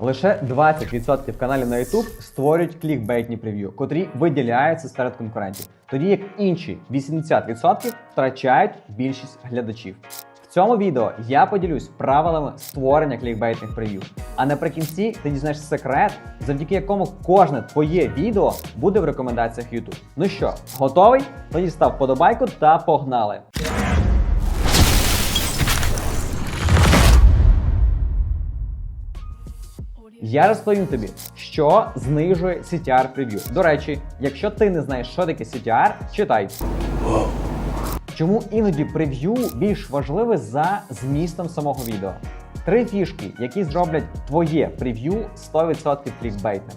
Лише 20% каналів на YouTube створюють клікбейтні прев'ю, котрі виділяються серед конкурентів, тоді як інші 80% втрачають більшість глядачів. В цьому відео я поділюсь правилами створення клікбейтних прев'ю. А наприкінці ти дізнаєш секрет, завдяки якому кожне твоє відео буде в рекомендаціях YouTube. Ну що, готовий? Тоді став вподобайку та погнали! Я розповім тобі, що знижує CTR прев'ю. До речі, якщо ти не знаєш, що таке CTR, читай. Чому іноді прев'ю більш важливе за змістом самого відео? Три фішки, які зроблять твоє прев'ю 100% клікбейтним.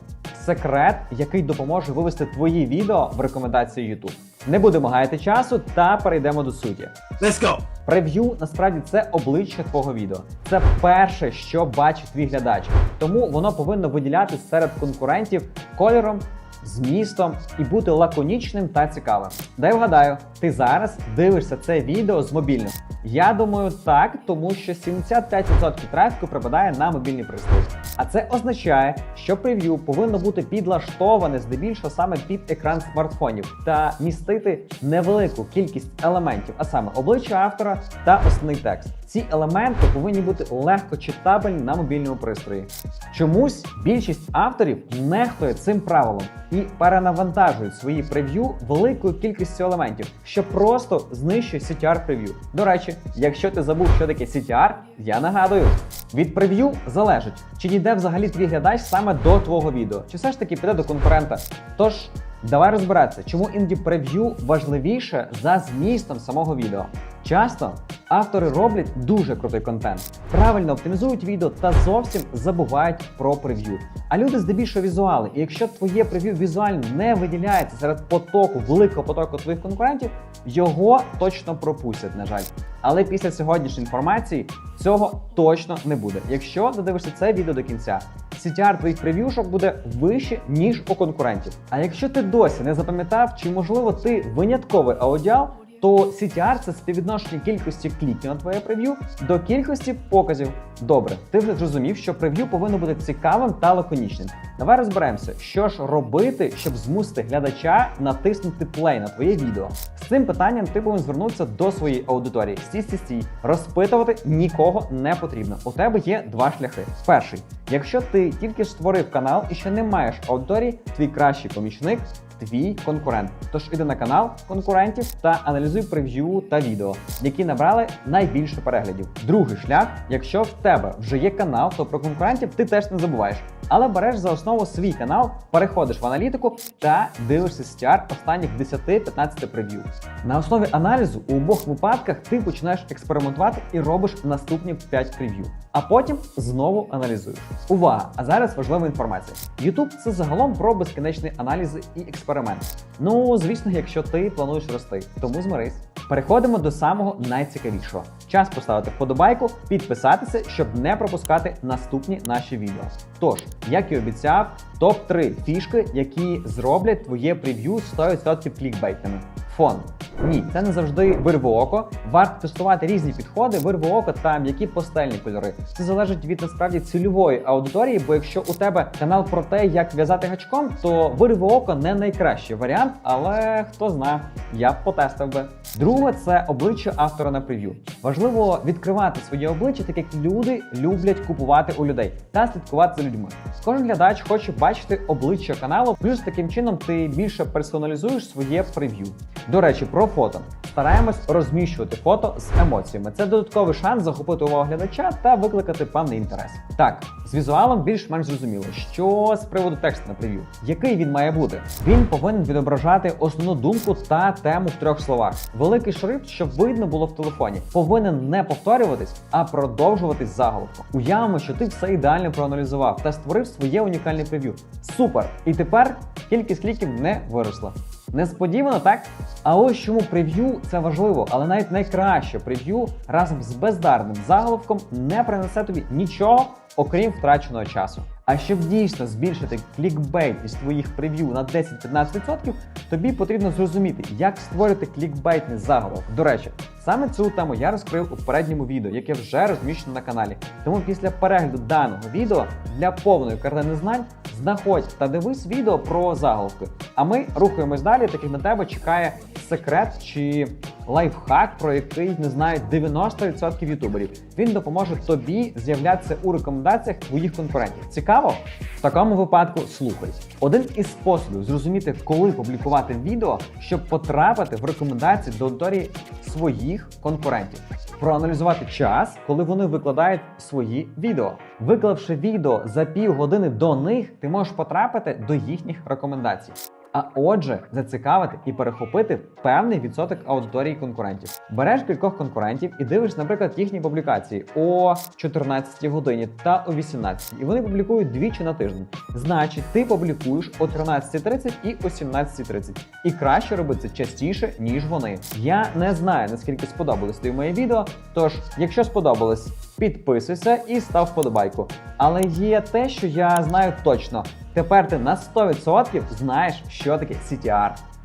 Секрет, який допоможе вивести твої відео в рекомендації YouTube. Не будемо гаяти часу та перейдемо до суті. Let's go! Прев'ю насправді це обличчя твого відео. Це перше, що бачить твій глядач. Тому воно повинно виділятися серед конкурентів кольором, змістом і бути лаконічним та цікавим. Дай вгадаю, ти зараз дивишся це відео з мобільним. Я думаю, так, тому що 75% трафіку припадає на мобільний пристрій. А це означає, що прев'ю повинно бути підлаштоване здебільшого саме під екран смартфонів та містити невелику кількість елементів, а саме обличчя автора та основний текст. Ці елементи повинні бути легко читабельні на мобільному пристрої. Чомусь більшість авторів нехтує цим правилом і перенавантажують свої прев'ю великою кількістю елементів, що просто знищує CTR прев'ю. До речі, якщо ти забув, що таке CTR, я нагадую. Від прев'ю залежить, чи дійде взагалі твій глядач саме до твого відео, чи все ж таки піде до конкурента. Тож давай розбиратися, чому іноді прев'ю важливіше за змістом самого відео. Часто автори роблять дуже крутий контент, правильно оптимізують відео та зовсім забувають про прев'ю. А люди здебільшого візуали. І якщо твоє прев'ю візуально не виділяється серед потоку, великого потоку твоїх конкурентів, його точно пропустять, на жаль. Але після сьогоднішньої інформації цього точно не буде. Якщо додивишся це відео до кінця, CTR твоїх прев'юшок буде вище, ніж у конкурентів. А якщо ти досі не запам'ятав, чи можливо ти винятковий аудіал, то CTR – це співвідношення кількості кліків на твоє прев'ю до кількості показів. Добре, ти вже зрозумів, що прев'ю повинно бути цікавим та лаконічним. Давай розберемося, що ж робити, щоб змусити глядача натиснути плей на твоє відео. З цим питанням ти повинен звернутися до своєї аудиторії. Стій, стій, стій. Розпитувати нікого не потрібно. У тебе є два шляхи. Перший, якщо ти тільки ж створив канал і ще не маєш аудиторії, твій кращий помічник твій конкурент. Тож іди на канал конкурентів та аналізуй прев'ю та відео, які набрали найбільше переглядів. Другий шлях, якщо в тебе вже є канал, то про конкурентів ти теж не забуваєш. Але береш за основу свій канал, переходиш в аналітику та дивишся стяр останніх 10-15 прев'ю. На основі аналізу у обох випадках ти починаєш експериментувати і робиш наступні 5 прев'ю. А потім знову аналізуєш. Увага! А зараз важлива інформація. YouTube – це загалом про безкінечні аналізи і експеримент. Ну, звісно, якщо ти плануєш рости, тому змирись. Переходимо до самого найцікавішого. Час поставити вподобайку, підписатися, щоб не пропускати наступні наші відео. Тож, як і обіцяв, топ-3 фішки, які зроблять твоє прев'ю 100% клікбейтами. Фон. Ні, це не завжди вирве око. Варто тестувати різні підходи, вирве око та м'які пастельні кольори. Це залежить від насправді цільової аудиторії, бо якщо у тебе канал про те, як в'язати гачком, то вирве око не найкращий варіант, але хто зна, я б потестив би. Друге це обличчя автора на прев'ю. Важливо відкривати своє обличчя, так як люди люблять купувати у людей та слідкувати за людьми. Кожен глядач хоче бачити обличчя каналу, плюс таким чином ти більше персоналізуєш своє прев'ю. До речі, про фото. Стараємось розміщувати фото з емоціями. Це додатковий шанс захопити увагу глядача та викликати певний інтерес. Так, з візуалом більш-менш зрозуміло, що з приводу тексту на прев'ю. Який він має бути? Він повинен відображати основну думку та тему в трьох словах. Великий шрифт, щоб видно було в телефоні, повинен не повторюватись, а продовжуватись заголовком. Уявимо, що ти все ідеально проаналізував та створив своє унікальне прев'ю. Супер! І тепер кількість кліків не виросла. Несподівано, так? А ось чому прев'ю це важливо, але навіть найкраще прев'ю разом з бездарним заголовком не принесе тобі нічого, окрім втраченого часу. А щоб дійсно збільшити клікбейтність твоїх прев'ю на 10-15%, тобі потрібно зрозуміти, як створити клікбейтний заголовок. До речі, саме цю тему я розкрив у попередньому відео, яке вже розміщено на каналі. Тому після перегляду даного відео для повної картини знань знаходь та дивись відео про заголовки. А ми рухаємось далі, Таких на тебе чекає секрет чи лайфхак, про який не знають 90% ютуберів. Він допоможе тобі з'являтися у рекомендаціях твоїх конкурентів. Цікаво? В такому випадку слухай. Один із способів зрозуміти, коли публікувати відео, щоб потрапити в рекомендації до аудиторії своїх конкурентів. Проаналізувати час, коли вони викладають свої відео. Виклавши відео за півгодини до них, ти можеш потрапити до їхніх рекомендацій. А отже, зацікавити і перехопити певний відсоток аудиторії конкурентів. Береш кількох конкурентів і дивишся, наприклад, їхні публікації о 14 годині та о 18, і вони публікують двічі на тиждень. Значить, ти публікуєш о 13.30 і о 17.30. І краще робити це частіше, ніж вони. Я не знаю наскільки сподобалось тобі моє відео. Тож, якщо сподобалось, підписуйся і став вподобайку. Але є те, що я знаю точно. Тепер ти на 100% знаєш, що таке CTR.